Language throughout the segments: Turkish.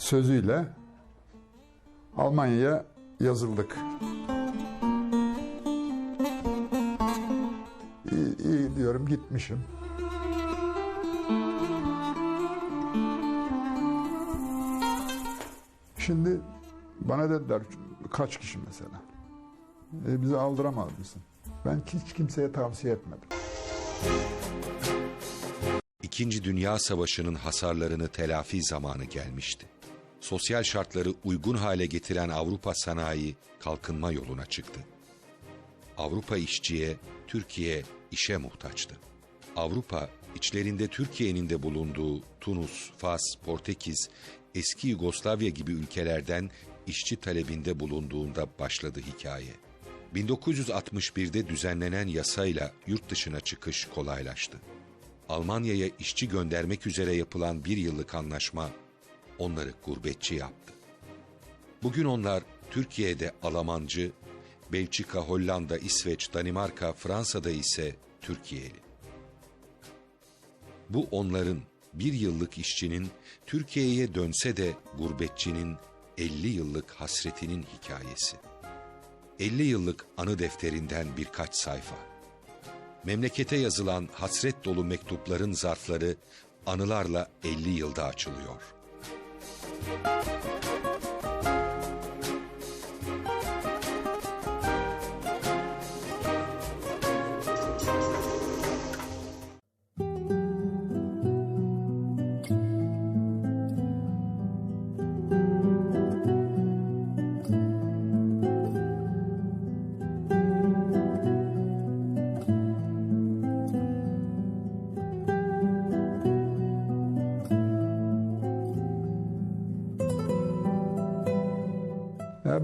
sözüyle Almanya'ya yazıldık. İyi, iyi diyorum gitmişim. Şimdi bana dediler kaç kişi mesela. E, bizi aldıramaz mısın? Ben hiç kimseye tavsiye etmedim. İkinci Dünya Savaşı'nın hasarlarını telafi zamanı gelmişti. Sosyal şartları uygun hale getiren Avrupa sanayi kalkınma yoluna çıktı. Avrupa işçiye, Türkiye işe muhtaçtı. Avrupa, içlerinde Türkiye'nin de bulunduğu Tunus, Fas, Portekiz, eski Yugoslavya gibi ülkelerden işçi talebinde bulunduğunda başladı hikaye. 1961'de düzenlenen yasayla yurt dışına çıkış kolaylaştı. Almanya'ya işçi göndermek üzere yapılan bir yıllık anlaşma onları gurbetçi yaptı. Bugün onlar Türkiye'de Almancı, Belçika, Hollanda, İsveç, Danimarka, Fransa'da ise Türkiye'li. Bu onların bir yıllık işçinin Türkiye'ye dönse de gurbetçinin 50 yıllık hasretinin hikayesi. 50 yıllık anı defterinden birkaç sayfa. Memlekete yazılan hasret dolu mektupların zarfları anılarla 50 yılda açılıyor. フフフフ。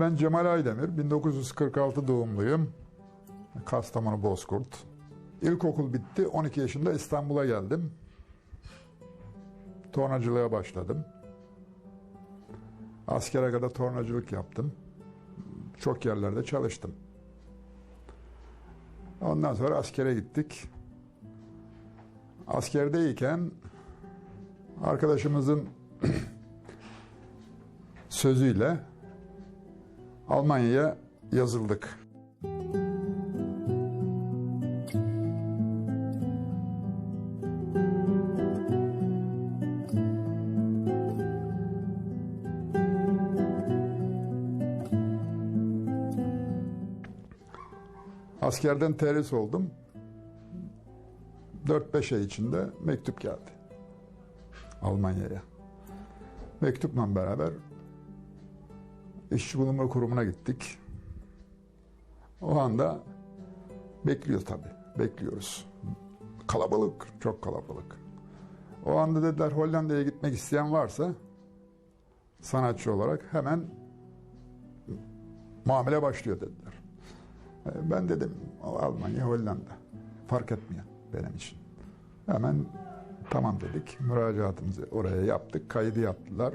Ben Cemal Aydemir, 1946 doğumluyum. Kastamonu Bozkurt. İlkokul bitti, 12 yaşında İstanbul'a geldim. Tornacılığa başladım. Askere kadar tornacılık yaptım. Çok yerlerde çalıştım. Ondan sonra askere gittik. Askerdeyken arkadaşımızın sözüyle Almanya'ya yazıldık. Askerden terhis oldum. 4-5 ay içinde mektup geldi. Almanya'ya. Mektupla beraber İşçi Bulunma Kurumu'na gittik. O anda bekliyoruz tabii. Bekliyoruz. Kalabalık, çok kalabalık. O anda dediler Hollanda'ya gitmek isteyen varsa sanatçı olarak hemen muamele başlıyor dediler. E, Ben dedim Almanya, Hollanda. Fark etmiyor benim için. Hemen tamam dedik. Müracaatımızı oraya yaptık. Kaydı yaptılar.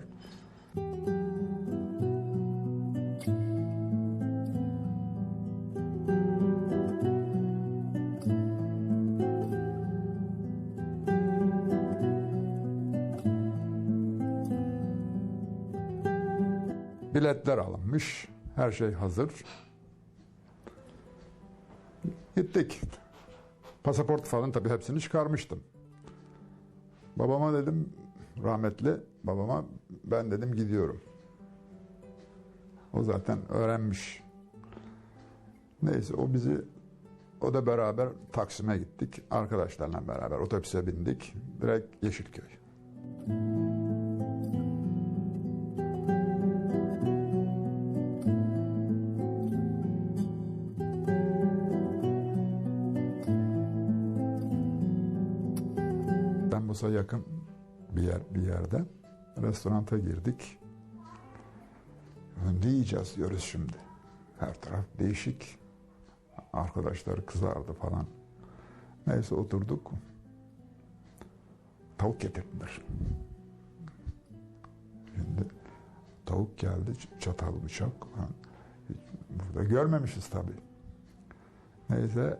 Biletler alınmış. Her şey hazır. Gittik. Pasaport falan tabii hepsini çıkarmıştım. Babama dedim rahmetli babama ben dedim gidiyorum. O zaten öğrenmiş. Neyse o bizi o da beraber Taksim'e gittik. Arkadaşlarla beraber otobüse bindik. Direkt Yeşilköy. Temmuz'a yakın bir yer bir yerde restoranta girdik. Ne yiyeceğiz diyoruz şimdi. Her taraf değişik. Arkadaşlar kızardı falan. Neyse oturduk. Tavuk getirdiler. Şimdi tavuk geldi, çatal bıçak. Burada görmemişiz tabii. Neyse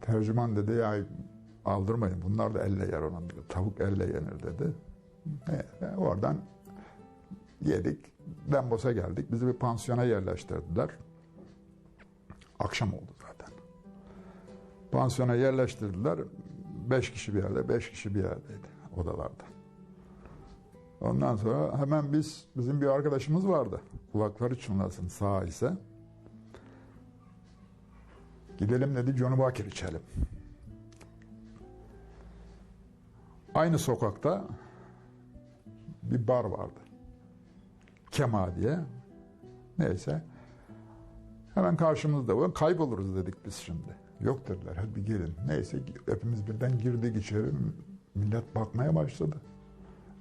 tercüman dedi ya aldırmayın bunlar da elle yer onun dedi. Tavuk elle yenir dedi. Neyse, oradan yedik. Dembos'a geldik. Bizi bir pansiyona yerleştirdiler. Akşam oldu zaten. Pansiyona yerleştirdiler. Beş kişi bir yerde, beş kişi bir yerdeydi odalarda. Ondan sonra hemen biz, bizim bir arkadaşımız vardı. Kulakları çınlasın sağ ise. Gidelim dedi Johnny Walker içelim. Aynı sokakta bir bar vardı. Kema diye. Neyse. Hemen karşımızda var. Kayboluruz dedik biz şimdi. Yok dediler hadi gelin. Neyse hepimiz birden girdik içeri. Millet bakmaya başladı.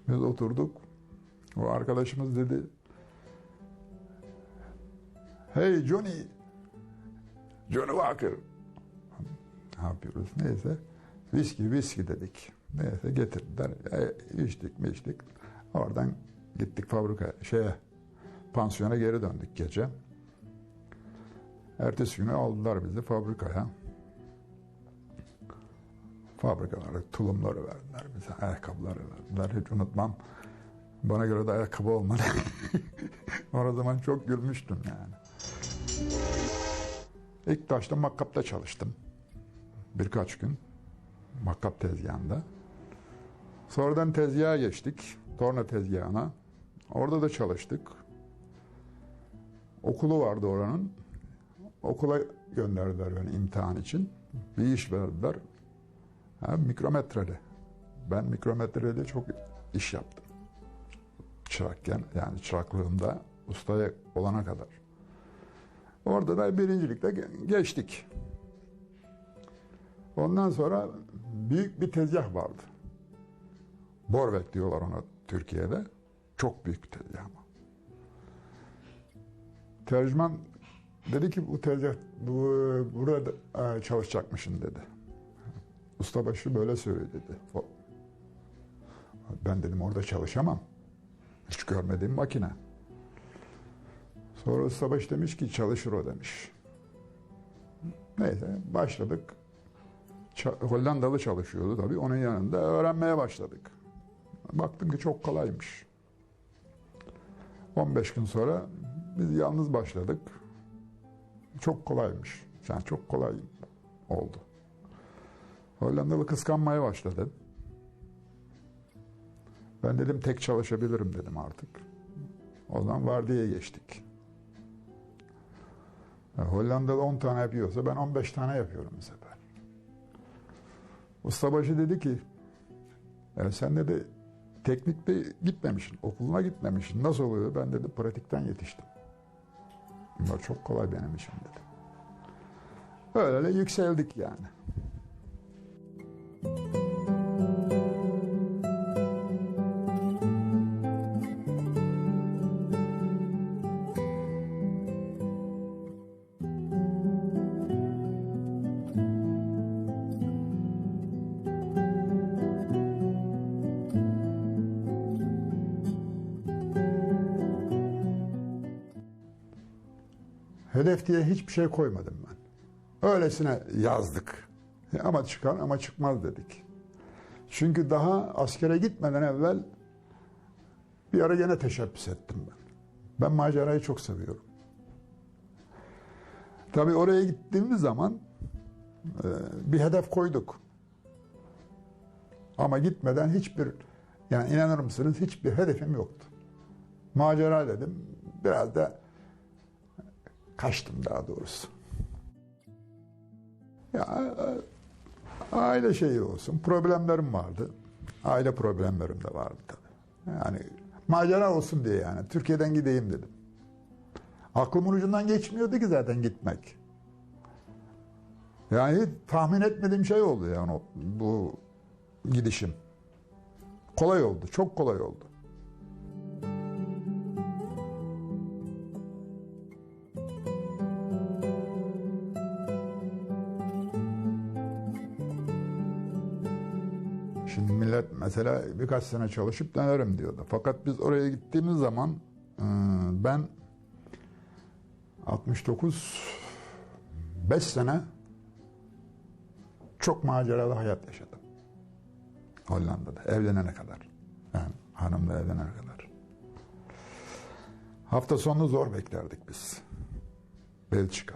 Biz oturduk. O arkadaşımız dedi Hey Johnny Johnny Walker ne yapıyoruz neyse viski viski dedik neyse getirdiler. E, içtik mi içtik oradan gittik fabrika şeye pansiyona geri döndük gece. Ertesi günü aldılar bizi fabrikaya. Fabrikalara tulumları verdiler bize ayakkabıları verdiler. Hiç unutmam. Bana göre de ayakkabı olmadı. O zaman çok gülmüştüm yani. İlk başta makkapta çalıştım. Birkaç gün. Makkap tezgahında. Sonradan tezgaha geçtik. Torna tezgahına. Orada da çalıştık. Okulu vardı oranın. Okula gönderdiler beni imtihan için. Bir iş verdiler. Ha, mikrometrede. Ben mikrometrede çok iş yaptım. Çırakken yani çıraklığımda ustaya olana kadar. Orada da birincilikte geçtik. Ondan sonra büyük bir tezgah vardı. Borvek diyorlar ona Türkiye'de. Çok büyük bir tezgah ama. Tercüman dedi ki bu tezgah bu, burada e, çalışacakmışsın dedi. Ustabaşı böyle söyledi dedi. Ben dedim orada çalışamam. Hiç görmediğim makine. Sonra Ustabaş demiş ki çalışır o demiş. Neyse başladık. Hollandalı çalışıyordu tabii. Onun yanında öğrenmeye başladık. Baktım ki çok kolaymış. 15 gün sonra biz yalnız başladık. Çok kolaymış. Yani çok kolay oldu. Hollandalı kıskanmaya başladı. Ben dedim tek çalışabilirim dedim artık. O zaman vardiyaya geçtik. Yani Hollandalı 10 tane yapıyorsa ben 15 tane yapıyorum bu sefer. Ustabaşı dedi ki yani sen dedi teknikte gitmemişsin, okuluna gitmemişsin. Nasıl oluyor? Ben dedi pratikten yetiştim. Bunlar çok kolay benim için dedi. Öyle yükseldik yani. Hedef diye hiçbir şey koymadım ben. Öylesine yazdık. Ama çıkar ama çıkmaz dedik. Çünkü daha askere gitmeden evvel bir ara gene teşebbüs ettim ben. Ben macerayı çok seviyorum. Tabii oraya gittiğimiz zaman e, bir hedef koyduk. Ama gitmeden hiçbir yani inanır mısınız hiçbir hedefim yoktu. Macera dedim. Biraz da kaçtım daha doğrusu. Ya aile şeyi olsun. Problemlerim vardı. Aile problemlerim de vardı tabii. Yani macera olsun diye yani. Türkiye'den gideyim dedim. Aklımın ucundan geçmiyordu ki zaten gitmek. Yani tahmin etmediğim şey oldu yani bu gidişim. Kolay oldu. Çok kolay oldu. Şimdi millet mesela birkaç sene çalışıp dönerim diyordu. Fakat biz oraya gittiğimiz zaman e, ben 69 5 sene çok maceralı hayat yaşadım. Hollanda'da evlenene kadar. Yani hanımla evlenene kadar. Hafta sonunu zor beklerdik biz. Belçika,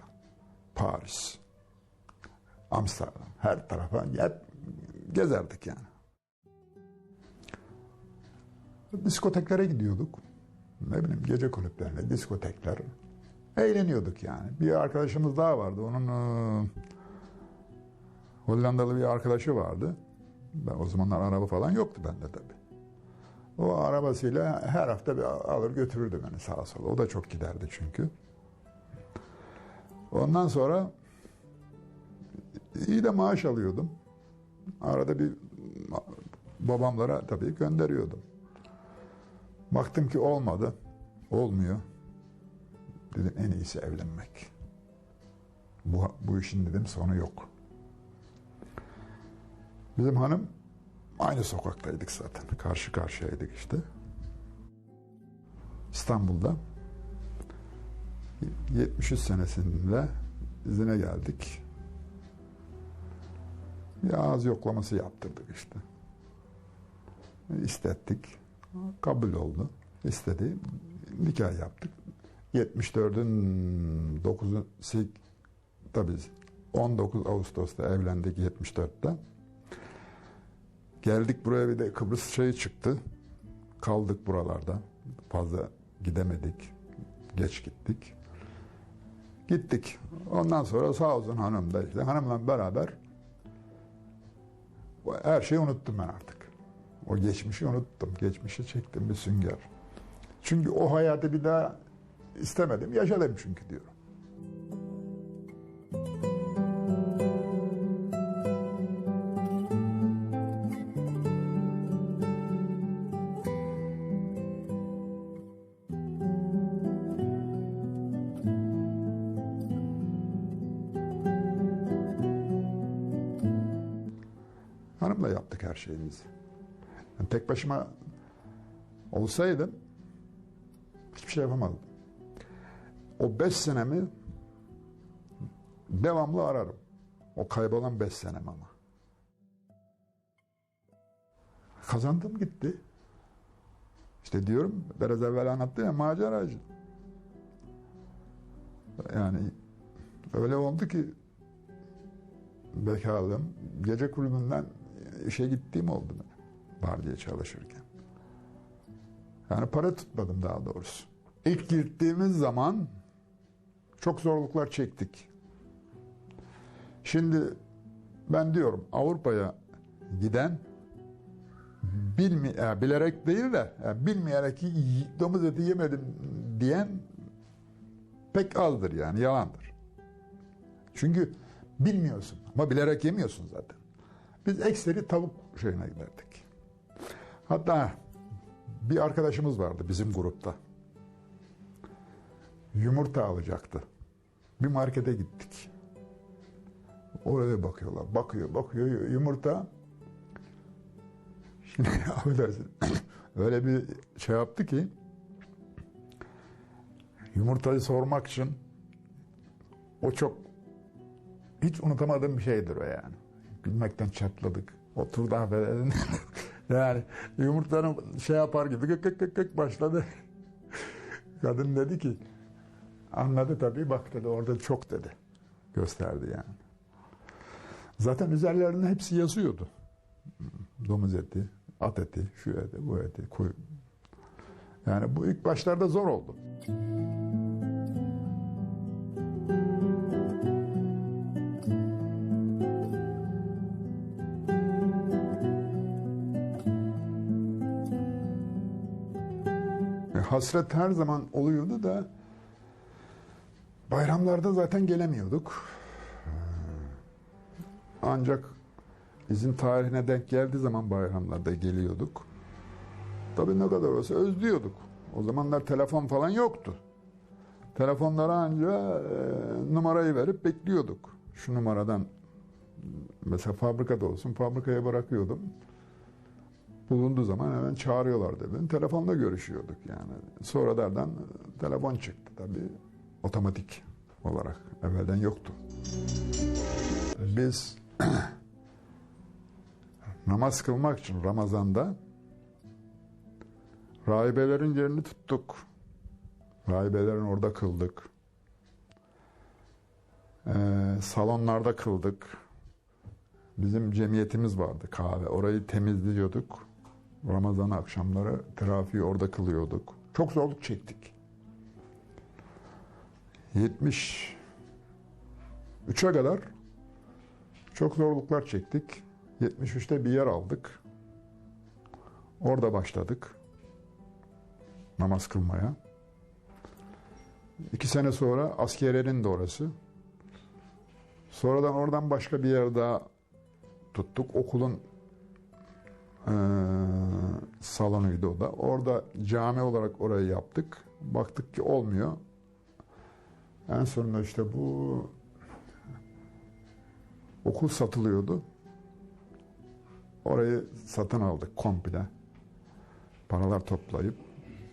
Paris, Amsterdam her tarafa hep gezerdik yani. Diskoteklere gidiyorduk. Ne bileyim gece kulüplerine, diskotekler. Eğleniyorduk yani. Bir arkadaşımız daha vardı. Onun e, Hollandalı bir arkadaşı vardı. Ben, o zamanlar araba falan yoktu bende tabii. O arabasıyla her hafta bir alır götürürdü beni sağa sola. O da çok giderdi çünkü. Ondan sonra iyi de maaş alıyordum. Arada bir babamlara tabii gönderiyordum. Baktım ki olmadı. Olmuyor. Dedim en iyisi evlenmek. Bu, bu işin dedim sonu yok. Bizim hanım aynı sokaktaydık zaten. Karşı karşıyaydık işte. İstanbul'da 73 senesinde izine geldik. Bir ağız yoklaması yaptırdık işte. İstettik. Kabul oldu. İstedi. Nikah yaptık. 74'ün 9'u tabii 19 Ağustos'ta evlendik 74'te. Geldik buraya bir de Kıbrıs şeyi çıktı. Kaldık buralarda. Fazla gidemedik. Geç gittik. Gittik. Ondan sonra sağ olsun hanım da işte hanımla beraber her şeyi unuttum ben artık. O geçmişi unuttum. Geçmişi çektim bir sünger. Çünkü o hayatı bir daha istemedim. Yaşadım çünkü diyorum. Hanımla yaptık her şeyimizi. Tek başıma olsaydım hiçbir şey yapamadım. O beş senemi devamlı ararım. O kaybolan beş senem ama. Kazandım gitti. İşte diyorum biraz evvel anlattım ya maceracı. Yani öyle oldu ki bekarlığım gece kulübünden işe gittiğim oldu var diye çalışırken. Yani para tutmadım daha doğrusu. İlk gittiğimiz zaman çok zorluklar çektik. Şimdi ben diyorum Avrupa'ya giden bilmi yani bilerek değil de yani bilmeyerek domuz eti yemedim diyen pek azdır yani yalandır. Çünkü bilmiyorsun ama bilerek yemiyorsun zaten. Biz ekseri tavuk şeyine giderdik. Hatta bir arkadaşımız vardı bizim grupta. Yumurta alacaktı. Bir markete gittik. Oraya bakıyorlar. Bakıyor, bakıyor yumurta. Şimdi affedersin. Öyle bir şey yaptı ki yumurtayı sormak için o çok hiç unutamadığım bir şeydir o yani. Gülmekten çatladık. Oturdu affedersin. yani yumurtanın şey yapar gibi kık kık kık kık başladı. Kadın dedi ki anladı tabii bak dedi orada çok dedi. Gösterdi yani. Zaten üzerlerinde hepsi yazıyordu. Domuz eti, at eti, şu eti, bu eti, koy. Yani bu ilk başlarda zor oldu. Hasret her zaman oluyordu da bayramlarda zaten gelemiyorduk. Ancak izin tarihine denk geldiği zaman bayramlarda geliyorduk. Tabii ne kadar olsa özlüyorduk. O zamanlar telefon falan yoktu. Telefonlara anca e, numarayı verip bekliyorduk. Şu numaradan mesela fabrikada olsun fabrikaya bırakıyordum bulunduğu zaman hemen çağırıyorlardı beni. Telefonda görüşüyorduk yani. Sonralardan telefon çıktı tabii. Otomatik olarak. Evvelden yoktu. Biz namaz kılmak için Ramazan'da rahibelerin yerini tuttuk. Rahibelerin orada kıldık. Ee, salonlarda kıldık. Bizim cemiyetimiz vardı kahve. Orayı temizliyorduk. Ramazan akşamları trafiği orada kılıyorduk. Çok zorluk çektik. 73'e kadar çok zorluklar çektik. 73'te bir yer aldık. Orada başladık namaz kılmaya. İki sene sonra askeriyenin de orası. Sonradan oradan başka bir yer daha tuttuk. Okulun eee, salonuydu o da. Orada cami olarak orayı yaptık. Baktık ki olmuyor. En sonunda işte bu okul satılıyordu. Orayı satın aldık komple. Paralar toplayıp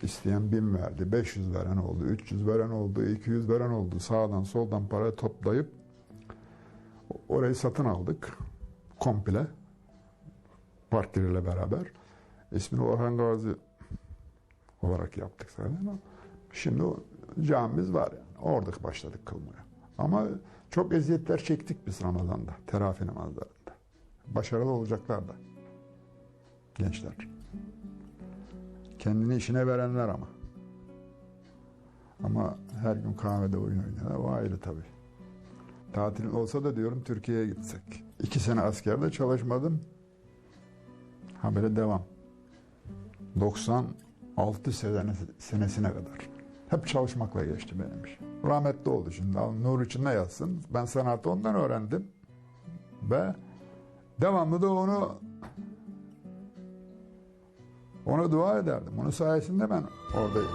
isteyen bin verdi, 500 veren oldu, 300 veren oldu, 200 veren oldu. Sağdan soldan para toplayıp orayı satın aldık komple. Park yeriyle beraber. İsmini Orhan Gazi olarak yaptık zaten ama şimdi camimiz var yani. Orada başladık kılmaya. Ama çok eziyetler çektik biz Ramazan'da, terafi namazlarında. Başarılı olacaklar da. Gençler. Kendini işine verenler ama. Ama her gün kahvede oyun oynayanlar o ayrı tabii. Tatil olsa da diyorum Türkiye'ye gitsek. İki sene askerde çalışmadım. Habere devam. 96 senesi, senesine kadar. Hep çalışmakla geçti benim iş. Rahmetli oldu şimdi. Nur içinde yatsın. Ben sanatı ondan öğrendim. Ve devamlı da onu ona dua ederdim. Onun sayesinde ben oradayım.